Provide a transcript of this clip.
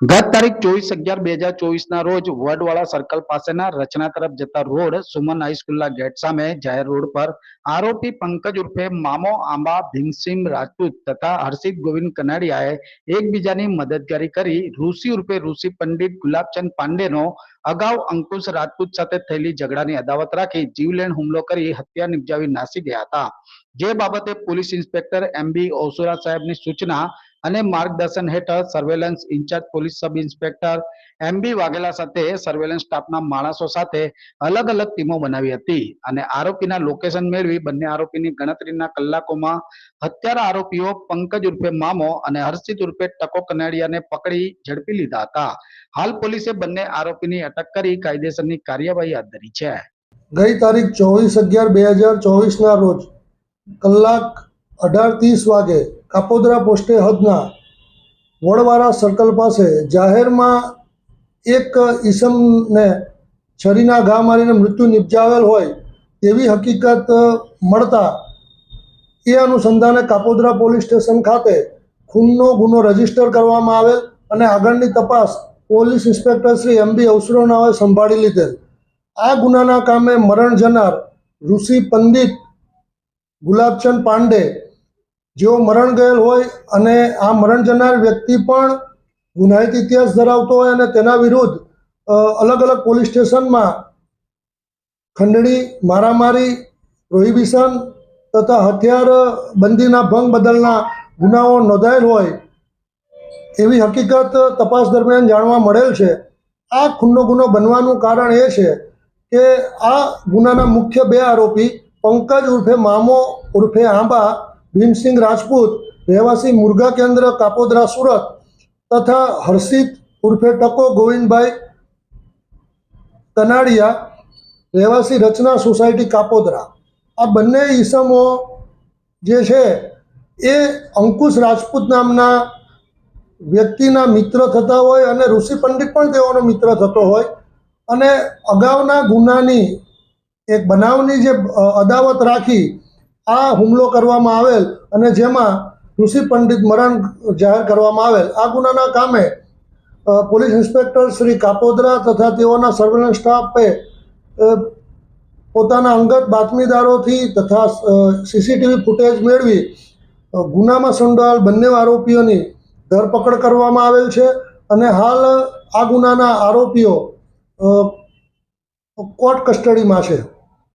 ગત તારીખ ચોવીસ અગિયાર બે હજાર ચોવીસ ના રોજ વડવાળા સર્કલ પાસેના રચના તરફ જતા રોડ સુમન હાઈસ્કૂલના ગેટ સામે જાહેર રોડ પર આરોપી પંકજ ઉર્ફે મામો આંબા ભીમસિંહ રાજપૂત તથા હર્ષિત ગોવિંદ કનાડિયાએ એકબીજાની મદદગારી કરી ઋષિ ઉર્ફે ઋષિ પંડિત ગુલાબચંદ પાંડેનો અગાઉ અંકુશ રાજપૂત સાથે થયેલી ઝઘડાની અદાવત રાખી જીવલેણ હુમલો કરી હત્યા નિપજાવી નાસી ગયા હતા. જે બાબતે પોલીસ ઇન્સ્પેક્ટર એમ બી ઓસુરા સાહેબની સૂચના અને માર્ગદર્શન હેઠળ surveillance in-charge police sub inspector M B Vaghela સાથે સર્વેલન્સ સ્ટાફના માણસો સાથે અલગ અલગ ટીમો બનાવી હતી. અને આરોપીના લોકેશન મેળવી બંને આરોપીની ગણતરીના કલાકોમાં હત્યારા આરોપીઓ પંકજ ઉર્ફે મામો અને હર્ષિત ઉર્ફે ટકો કનેડિયાને પકડી ઝડપી લીધા હતા. હાલ પોલીસે બંને આરોપીની અટક કરી કાયદેસરની કાર્યવાહી હાથ ધરી છે. ગઈ તારીખ ચોવીસ અગિયાર બે હજાર ચોવીસના રોજ કલાક અઢાર ત્રીસ વાગે કાપોદરા પોસ્ટે હદના વડવાળા સર્કલ પાસે જાહેરમાં એક ઈસમને છરીના ઘા મારીને મૃત્યુ નિપજાવેલ હોય તેવી હકીકત મળતા એ અનુસંધાને કાપોદરા પોલીસ સ્ટેશન ખાતે ખૂનનો ગુનો રજિસ્ટર કરવામાં આવેલ અને આગળની તપાસ police inspector Shri M B અવસરોનાઓએ સંભાળી લીધેલ. આ ગુનાના કામે મરણ જનાર ઋષિ પંડિત ગુલાબચંદ પાંડે જેઓ મરણ ગયેલ હોય અને આ મરણ જનાર વ્યક્તિ પણ ગુનાહિત ઇતિહાસ ધરાવતો હોય અને તેના વિરુદ્ધ અલગ અલગ પોલીસ સ્ટેશનમાં ખંડણી, મારામારી, પ્રોહિબિશન તથા હથિયાર બંધીના ભંગ બદલના ગુનાઓ નોંધાયેલ હોય એવી હકીકત તપાસ દરમિયાન જાણવા મળેલ છે. આ ખૂનનો ગુનો બનવાનું કારણ એ છે કે આ ગુનાના મુખ્ય બે આરોપી, પંકજ ઉર્ફે મામો ઉર્ફે આંબા ભીમસિંહ રાજપૂત, રહેવાસી મુર્ગા કેન્દ્ર, કાપોદરા, સુરત, તથા હર્ષિત ઉર્ફે ટકો ગોવિંદભાઈ કનાડિયા, રહેવાસી રચના સોસાયટી, કાપોદરા. આ બંને ઈસમો જે છે, એ અંકુશ રાજપૂત નામના વ્યક્તિના મિત્ર થતા હોય અને ઋષિ પંડિત પણ તેઓનો મિત્ર થતો હોય. અને અગાઉના ગુનાની એક બનાવની જે અદાવત રાખી આ હુમલો કરવામાં આવેલ અને જેમાં ઋષિ પંડિત મરણ જાહેર કરવામાં આવેલ. આ ગુનાના કામે પોલીસ ઇન્સ્પેક્ટર શ્રી કાપોદરા તથા તેઓના સર્વેલન્સ સ્ટાફે પોતાના અંગત બાતમીદારોથી તથા સીસીટીવી ફૂટેજ મેળવી ગુનામાં સંડોવાયેલ બંને આરોપીઓની ધરપકડ કરવામાં આવેલ છે અને હાલ આ ગુનાના આરોપીઓ કોર્ટ કસ્ટડીમાં છે.